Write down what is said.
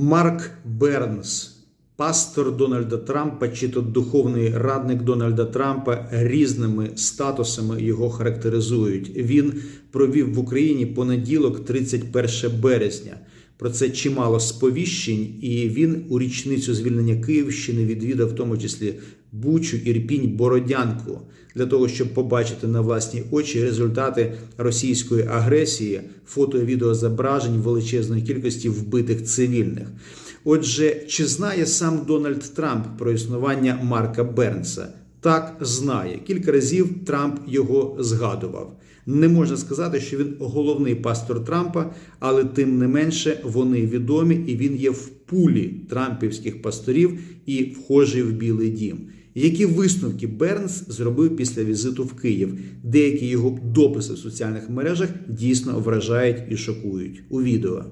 Марк Бернс, пастор Дональда Трампа, чи то духовний радник Дональда Трампа, різними статусами його характеризують. Він провів в Україні понеділок, 31 березня. Про це чимало сповіщень, і він у річницю звільнення Київщини відвідав в тому числі Бучу, Ірпінь, Бородянку для того, щоб побачити на власні очі результати російської агресії, фото і відеозображень величезної кількості вбитих цивільних. Отже, чи знає сам Дональд Трамп про існування Марка Бернса? Так знає. Кілька разів Трамп його згадував. Не можна сказати, що він головний пастор Трампа, але тим не менше вони відомі, і він є в пулі трампівських пасторів і вхожий в Білий Дім. Які висновки Бернс зробив після візиту в Київ? Деякі його дописи в соціальних мережах дійсно вражають і шокують у відео.